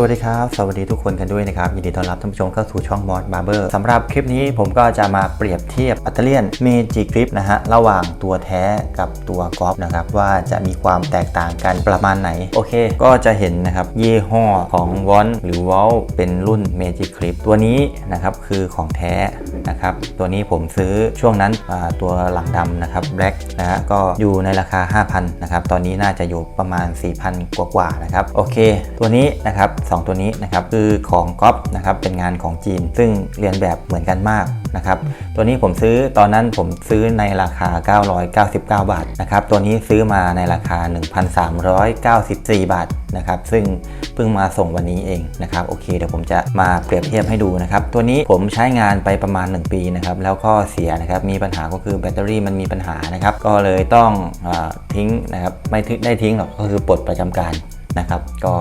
วัสดีครับ สวัสดีทุกคนกันด้วยนะครับ ยินดีต้อนรับท่านผู้ชมเข้าสู่ช่องมอสบาร์เบอร์สำหรับคลิปนี้ผมก็จะมาเปรียบเทียบอัตเทเลียนเมจิกริปนะฮะ ระหว่างตัวแท้กับตัวกอล์ฟนะครับ ว่าจะมีความแตกต่างกันประมาณไหน โอเค ก็จะเห็นนะครับยี่ห้อของวอนหรือวอลเป็นรุ่นเมจิกริปตัวนี้นะครับคือของแท้นะครับ ตัวนี้ผมซื้อช่วงนั้นตัวหลังดำนะครับแบล็กนะฮะก็อยู่ในราคา 5,000นะครับตอนนี้น่าจะอยู่ประมาณ 4,000 กว่าๆนะครับโอเค ตัวนี้นะครับสองตัวนี้นะครับคือของก๊อฟนะครับเป็นงานของจีน ซึ่งเรียนแบบเหมือนกันมากนะครับตัวนี้ผมซื้อตอนนั้นผมซื้อในราคา 999 บาทนะครับตัวนี้ซื้อมาในราคา 1,394 บาทนะครับซึ่งเพิ่งมาส่งวันนี้เองนะครับโอเคเดี๋ยวผมจะมาเปรียบเทียบให้ดูนะครับตัวนี้ผมใช้งานไปประมาณ 1 ปีนะครับแล้วก็เสียนะครับมีปัญหาก็คือแบตเตอรี่มันมีปัญหานะครับก็เลยต้องอทิ้งนะครับไม่ได้ทิ้งหรอกก็คือปลดประจำการ นะครับ ก็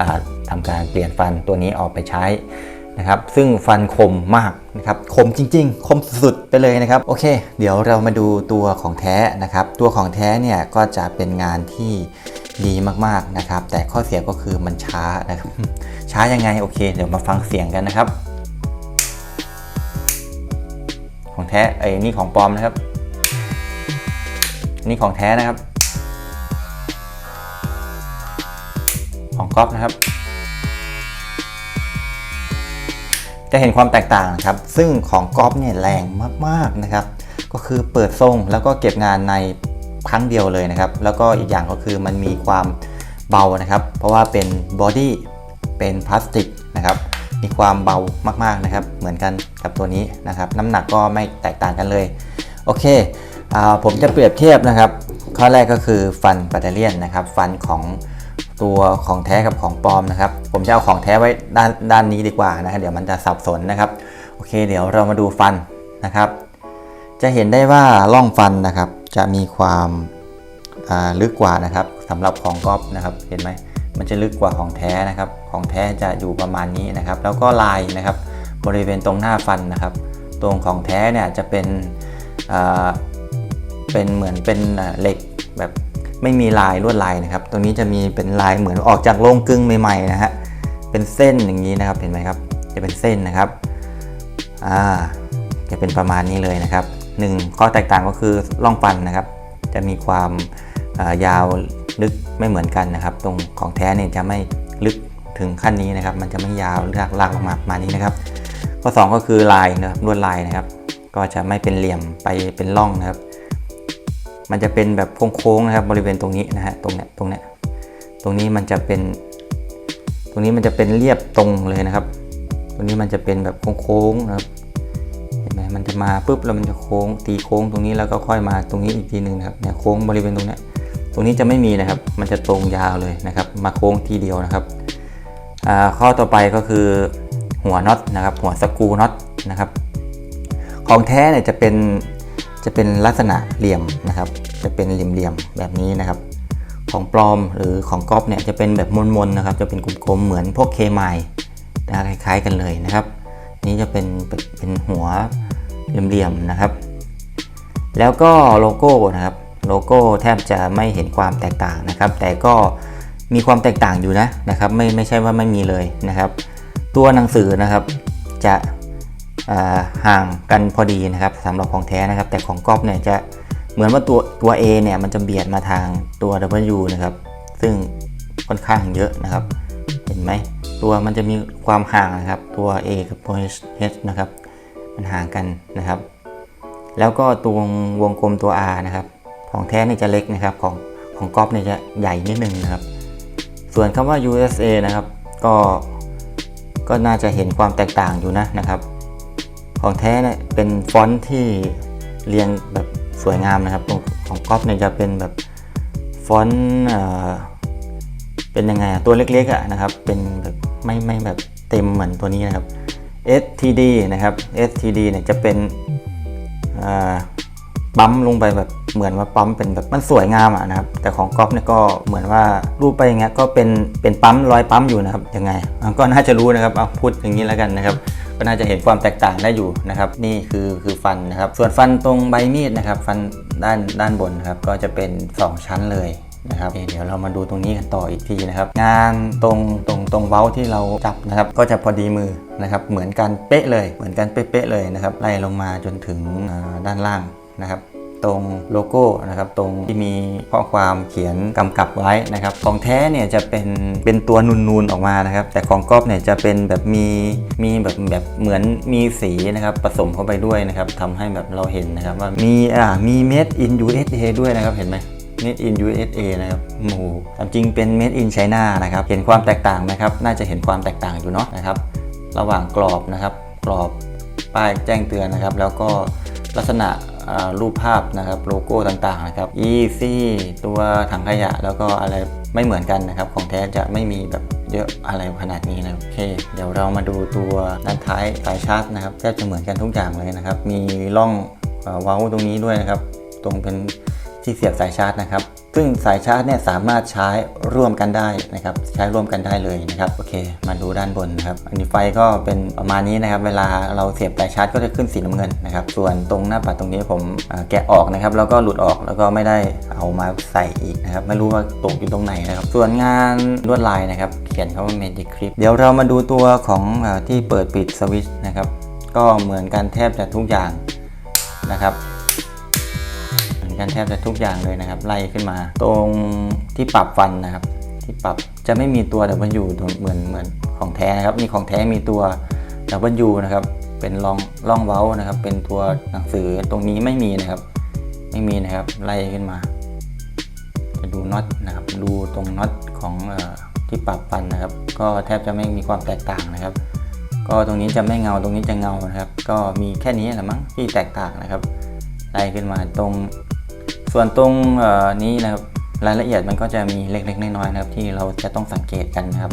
อ่าทำการเปลี่ยนฟันตัวนี้ออกไปใช้นะครับ ซึ่งฟันคมมากนะครับ คมจริง ๆ คมสุดๆไปเลยนะครับ โอเค เดี๋ยวเรามาดูตัวของแท้นะครับ ตัวของแท้เนี่ยก็จะเป็นงานที่ดีมากๆนะครับ แต่ข้อเสียก็คือมันช้านะครับ ช้ายังไง โอเค เดี๋ยวมาฟังเสียงกันนะครับ ของแท้ไอ้นี่ของปลอมนะครับ นี่ของแท้นะครับ ของก๊อฟนะครับ จะเห็นความแตกต่างนะครับ ซึ่งของก๊อฟเนี่ยแรงมากๆนะครับ ก็คือเปิดทรงแล้วก็เก็บงานในครั้งเดียวเลยนะครับ แล้วก็อีกอย่างก็คือมันมีความเบานะครับ เพราะว่าเป็นบอดี้เป็นพลาสติกนะครับ มีความเบามากๆนะครับ เหมือนกันกับตัวนี้นะครับ น้ำหนักก็ไม่แตกต่างกันเลย โอเคอผมจะเปรียบเทียบนะครับ ข้อแรกก็คือฟันปัตเตอร์เลียนนะครับ ฟันของ ตัวของแท้กับของปลอมนะครับ ผมจะเอาของแท้ไว้ด้านด้านนี้ดีกว่านะครับเดี๋ยวมันจะสับสนนะครับ โอเค เดี๋ยวเรามาดูฟันนะครับ จะเห็นได้ว่าร่องฟันนะครับ จะมีความาลึกกว่านะครับสำหรับของก๊อฟนะครับ เห็นไหมมันจะลึกกว่าของแท้นะครับ ของแท้จะอยู่ประมาณนี้นะครับ แล้วก็ลายนะครับ บริเวณตรงหน้าฟันนะครับ ตรงของแท้เนี่ยจะเป็นเป็นเหมือนเป็นเหล็ก ไม่มีลายลวดลายนะครับตรงนี้จะมีเป็นลายเหมือนออกจากโรงกลึงใหม่ๆนะฮะเป็นเส้นอย่างนี้นะครับเห็นไหมครับ จะเป็นเส้นนะครับอ่าจะเป็นประมาณนี้เลยนะครับหนึ่งข้อแตกต่างก็คือร่องฟันนะครับ จะมีความอ่ายาวลึกไม่เหมือนกันนะครับ ตรงของแท้เนี่ยจะไม่ลึกถึงขั้นนี้นะครับ มันจะไม่ยาวลากลากลงมาประมาณนี้นะครับ ข้อ 2 ก็คือลายนะครับลวดลายนะครับ ก็จะไม่เป็นเหลี่ยมไปเป็นร่องนะครับ มันจะเป็นแบบโค้งๆนะครับบริเวณตรงนี้นะฮะตรงเนี้ยตรงเนี้ยตรงนี้มันจะเป็น ตรงนี้มันจะเป็นเรียบตรงเลยนะครับ ตรงนี้มันจะเป็นแบบโค้งๆนะครับเห็นไหมมันจะมาปุ๊บแล้วมันจะโค้งตีโค้งตรงนี้แล้วก็ค่อยมาตรงนี้อีกทีหนึ่งนะครับเนี่ยโค้งบริเวณตรงเนี้ยตรงนี้จะไม่มีนะครับ มันจะตรงยาวเลยนะครับ มาโค้งทีเดียวนะครับอ่าข้อต่อไปก็คือหัวน็อตนะครับ หัวสกูน็อตนะครับ ของแท้เนี่ยจะเป็นจะเป็นลักษณะเหลี่ยมนะครับ จะเป็นเหลี่ยมๆแบบนี้นะครับ ของปลอมหรือของก๊อฟเนี่ยจะเป็นแบบมนๆนะครับ จะเป็นกลมๆเหมือนพวกเคมายนะคล้ายๆกันเลยนะครับ นี่จะเป็นเป็นหัวเหลี่ยมๆนะครับ แล้วก็โลโก้นะครับโลโก้แทบจะไม่เห็นความแตกต่างนะครับ แต่ก็มีความแตกต่างอยู่นะนะครับ ไม่ไม่ใช่ว่าไม่มีเลยนะครับ ตัวหนังสือนะครับจะห่างกันพอดีนะครับสำหรับของแท้นะครับ แต่ของก๊อฟเนี่ยจะ เหมือนว่าตัวตัว A เนี่ยมันจะเบียดมาทางตัว W นะครับ ซึ่งค่อนข้างเยอะนะครับ เห็นไหมตัวมันจะมีความห่างนะครับ ตัว A กับตัว H นะครับ มันห่างกันนะครับ แล้วก็ตัววงกลมตัว R นะครับ ของแท้นี่จะเล็กนะครับ ของของก๊อฟเนี่ยจะใหญ่นิดนึงนะครับ ส่วนคำว่า USA นะครับ ก็ก็น่าจะเห็นความแตกต่างอยู่นะนะครับ ของแท้เนี่ยเป็นฟอนต์ที่เรียงแบบ สวยงามนะครับ ของก๊อฟเนี่ยจะเป็นแบบฟอนต์เป็นยังไงตัวเล็กๆอะนะครับ เป็นแบบไม่ไม่แบบเต็มเหมือนตัวนี้นะครับ STD นะครับ STD เนี่ยจะเป็นปั๊มลงไปแบบเหมือนว่าปั๊มเป็นแบบมันสวยงามอะนะครับ แต่ของก๊อฟเนี่ยก็เหมือนว่ารูปไปอย่างเงี้ยก็เป็นเป็นปั๊มรอยปั๊มอยู่นะครับยังไงก็น่าจะรู้นะครับเอาพูดอย่างนี้แล้วกันนะครับ ก็น่าจะเห็นความแตกต่างได้อยู่นะครับ นี่คือคือฟันนะครับ ส่วนฟันตรงใบมีดนะครับ ฟันด้านด้านบนครับก็จะเป็น 2 ชั้นเลยนะครับเเดี๋ยวเรามาดูตรงนี้กันต่ออีกทีนะครับ งานตรงตรงตรงเบ้าที่เราจับนะครับ ก็จะพอดีมือนะครับ เหมือนกันเป๊ะเลย เหมือนกันเป๊ะๆเลยนะครับไล่ลงมาจนถึงด้านล่างนะครับ ตรงโลโก้นะครับตรงที่มีข้อความเขียนกำกับไว้นะครับของแท้เนี่ยจะเป็นเป็นตัวนูนๆออกมานะครับ แต่ของก๊อฟเนี่ยจะเป็นแบบมีมีแบบแบบเหมือนมีสีนะครับผสมเข้าไปด้วยนะครับทำให้แบบเราเห็นนะครับว่ามีอ่ามี made in USA ด้วยนะครับเห็นไหม made in USA นะครับโอ้โหตามจริงเป็น made in China นะครับ เห็นความแตกต่างไหมครับ น่าจะเห็นความแตกต่างอยู่เนาะนะครับ ระหว่างกรอบนะครับ กรอบป้ายแจ้งเตือนนะครับ แล้วก็ลักษณะ รูปภาพนะครับโลโก้ต่างๆนะครับ easy ตัวถังขยะแล้วก็อะไรไม่เหมือนกันนะครับ ของแท้จะไม่มีแบบเยอะอะไรขนาดนี้นะโอเค เดี๋ยวเรามาดูตัวด้านท้ายสายชาร์จนะครับแทบจะเหมือนกันทุกอย่างเลยนะครับ มีร่องเอ่อเว้าตรงนี้ด้วยนะครับ ตรงเป็นที่เสียบสายชาร์จนะครับ ซึ่งสายชาร์จเนี่ยสามารถใช้ร่วมกันได้นะครับ ใช้ร่วมกันได้เลยนะครับโอเค มาดูด้านบนนะครับ อันนี้ไฟก็เป็นประมาณนี้นะครับ เวลาเราเสียบสายชาร์จก็จะขึ้นสีน้ำเงินนะครับ ส่วนตรงหน้าปัดตรงนี้ผมแกะออกนะครับ แล้วก็หลุดออกแล้วก็ไม่ได้เอามาใส่อีกนะครับ ไม่รู้ว่าตกอยู่ตรงไหนนะครับ ส่วนงานลวดลายนะครับ เขียนคำว่า Magic Clip เดี๋ยวเรามาดูตัวของที่เปิดปิดสวิตช์นะครับ ก็เหมือนกันแทบจะทุกอย่างนะครับ อนกันแทบจะทุกอย่างเลยนะครับ ไล่ขึ้นมา ตรงที่ปรับฟันนะครับ ที่ปรับจะไม่มีตัว W เหมือนเหมือนของแท้นะครับมีของแท้มีตัว W นะครับเป็นร่องร่องเว้านะครับ เป็นตัวหนังสือตรงนี้ไม่มีนะครับ ไม่มีนะครับไล่ขึ้นมา จะดูน็อตนะครับ ดูตรงน็อตของอที่ปรับฟันนะครับ ก็แทบจะไม่มีความแตกต่างนะครับ ก็ตรงนี้จะไม่เงาตรงนี้จะเงานะครับ ก็มีแค่นี้แหละมั้งที่แตกต่างนะครับไล่ขึ้นมาตรง ส่วนตรงนี้นะครับรายละเอียดมันก็จะมีเล็กๆน้อยๆนะครับ ที่เราจะต้องสังเกตกันนะครับ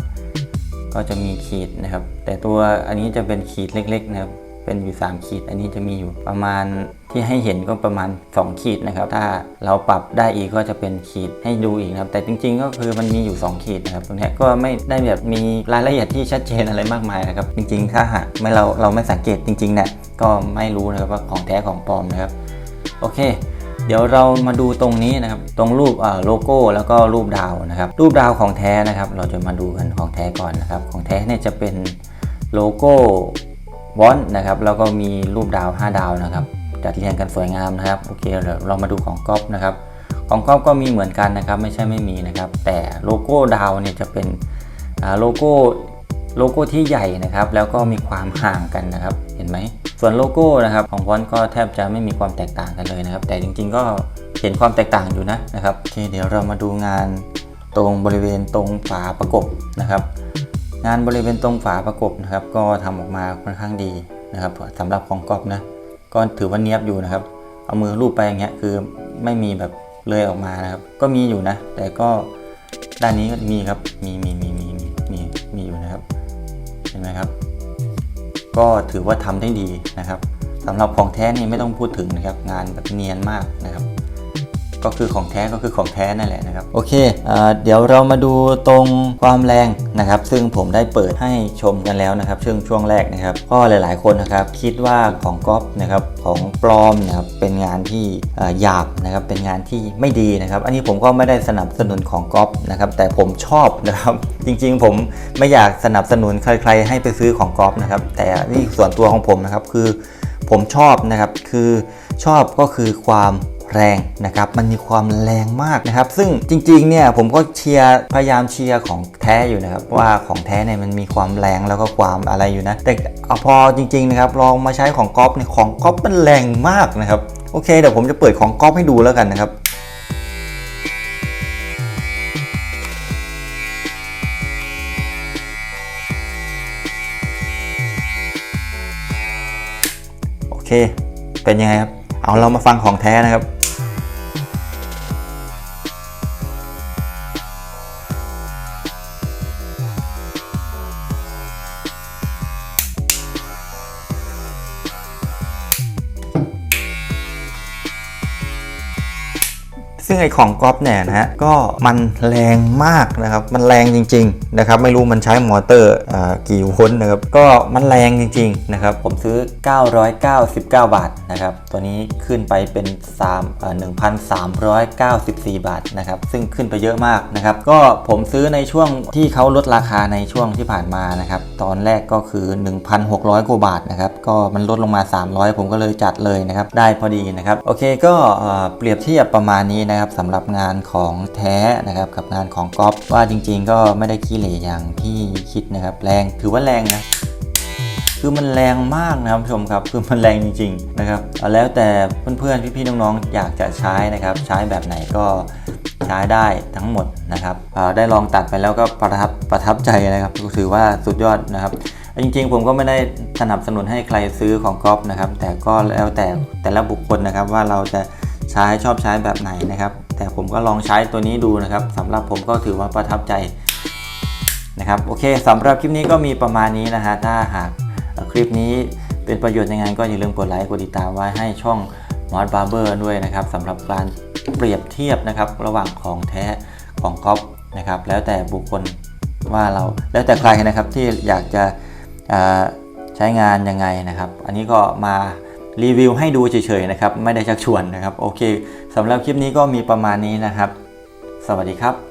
ก็จะมีขีดนะครับ แต่ตัวอันนี้จะเป็นขีดเล็กๆนะครับ เป็นอยู่ 3 ขีด อันนี้จะมีอยู่ประมาณที่ให้เห็นก็ประมาณ 2 ขีดนะครับ ถ้าเราปรับได้อีกก็จะเป็นขีดให้ดูอีกนะครับ แต่จริง ๆ ก็คือมันมีอยู่ 2 ขีดนะครับตรงนี้ก็ไม่ได้แบบมีรายละเอียดที่ชัดเจนอะไรมากมายนะครับ จริง ๆ ถ้าหากไม่เราเราไม่สังเกตจริงๆเนี่ยก็ไม่รู้นะครับว่าของแท้ของปลอมนะครับ โอเค เดี๋ยวเรามาดูตรงนี้นะครับตรงรูปโลโก้แล้วก็รูปดาวนะครับรูปดาวของแท้นะครับ เราจะมาดูกันของแท้ก่อนนะครับ ของแท้เนี่ยจะเป็นโลโก้วอนนะครับแล้วก็มีรูปดาว 5 ดาวนะครับ จัดเรียงกันสวยงามนะครับโอเคเดี๋ยวเรามาดูของก๊อฟนะครับของก๊อฟก็มีเหมือนกันนะครับ ไม่ใช่ไม่มีนะครับ แต่โลโก้ดาวเนี่ยจะเป็นโลโก้โลโก้ที่ใหญ่นะครับ แล้วก็มีความห่างกันนะครับ เห็นไหม ส่วนโลโก้นะครับของฟอนต์ก็แทบจะไม่มีความแตกต่างกันเลยนะครับ แต่จริง ๆ ก็เห็นความแตกต่างอยู่นะนะครับโอเคเดี๋ยวเรามาดูงานตรงบริเวณตรงฝาประกบนะครับ งานบริเวณตรงฝาประกบนะครับ ก็ทำออกมาค่อนข้างดีนะครับสำหรับของกอบนะก็ถือว่าเนียบอยู่นะครับ เอามือลูบไปอย่างเงี้ยคือไม่มีแบบเลยออกมานะครับ ก็มีอยู่นะ แต่ก็ด้านนี้ก็มีครับมีมีมีมีมีมีอยู่นะครับ เห็นไหมครับ ก็ถือว่าทำได้ดีนะครับสำหรับของแท้นี่ไม่ต้องพูดถึงนะครับงานแบบเนียนมากนะครับ ก็คือของแท้ก็คือของแท้นั่นแหละนะครับ โอเคเอเดี๋ยวเรามาดูตรงความแรงนะครับ ซึ่งผมได้เปิดให้ชมกันแล้วนะครับช่วงช่วงแรกนะครับก็หลาย ๆคนนะครับ คิดว่าของก๊อฟนะครับของปลอมนะครับเป็นงานที่หยาบนะครับเป็นงานที่ไม่ดีนะครับ อันนี้ผมก็ไม่ได้สนับสนุนของก๊อฟนะครับแต่ผมชอบนะครับ จริงๆ ผมไม่อยากสนับสนุนใคร ๆ ให้ไปซื้อของก๊อฟนะครับ แต่นี่ส่วนตัวของผมนะครับคือผมชอบนะครับคือชอบก็คือความ แรงนะครับ มันมีความแรงมากนะครับ ซึ่งจริงๆ เนี่ยผมก็เชียร์พยายามเชียร์ของแท้อยู่นะครับ ว่าของแท้เนี่ยมันมีความแรงแล้วก็ความอะไรอยู่นะ แต่เอาพอจริงๆ นะครับลองมาใช้ของก๊อฟเนี่ยของก๊อฟมันแรงมากนะครับ โอเคเดี๋ยวผมจะเปิดของก๊อฟให้ดูแล้วกันนะครับโอเคเป็นยังไงครับ เอาเรามาฟังของแท้นะครับ งไอของก๊อฟเนี่ยนะฮะก็มันแรงมากนะครับ มันแรงจริงๆนะครับไม่รู้มันใช้มอเตอร์กี่โวลต์นะครับก็มันแรงจริงๆนะครับผมซื้อ 999 บาทนะครับตัวนี้ขึ้นไปเป็น3เอ่อ1,394 บาทนะครับซึ่งขึ้นไปเยอะมากนะครับก็ผมซื้อในช่วงที่เขาลดราคาในช่วงที่ผ่านมานะครับตอนแรกก็คือ 1,600 กว่าบาทนะครับก็มันลดลงมา 300 ผมก็เลยจัดเลยนะครับได้พอดีนะครับโอเคก็เปรียบเทียบประมาณนี้นะครับสำหรับงานของแท้นะครับกับงานของก๊อฟว่าจริง ๆ ก็ไม่ได้ขี้เหร่อย่างที่คิดนะครับ แรงถือว่าแรงนะคือมันแรงมากนะครับชมครับคือมันแรงจริง ๆ นะครับเอาแล้วแต่เพื่อนๆพี่ๆน้องๆอยากจะใช้นะครับ ใช้แบบไหนก็ใช้ได้ทั้งหมดนะครับได้ลองตัดไปแล้วก็ประทับประทับใจนะครับถือว่าสุดยอดนะครับจริงๆ ผมก็ไม่ได้สนับสนุนให้ใครซื้อของก๊อฟนะครับ แต่ก็แล้วแต่แต่ละบุคคลนะครับว่าเราจะ ใช้ชอบใช้แบบไหนนะครับ แต่ผมก็ลองใช้ตัวนี้ดูนะครับสำหรับผมก็ถือว่าประทับใจนะครับโอเคสำหรับคลิปนี้ก็มีประมาณนี้นะฮะถ้าหากคลิปนี้เป็นประโยชน์ยังไงก็อย่าลืมกดไลค์กดติดตามไว้ให้ช่อง m o d Barber ด้วยนะครับสำหรับการเปรียบเทียบนะครับระหว่างของแท้ของก๊อฟนะครับแล้วแต่บุคคลว่าเราแล้วแต่ใครนะครับที่อยากจะใช้งานยังไงนะครับ อันนี้ก็มา รีวิวให้ดูเฉยๆนะครับ ไม่ได้ชักชวนนะครับ โอเคสำหรับคลิปนี้ก็มีประมาณนี้นะครับ สวัสดีครับ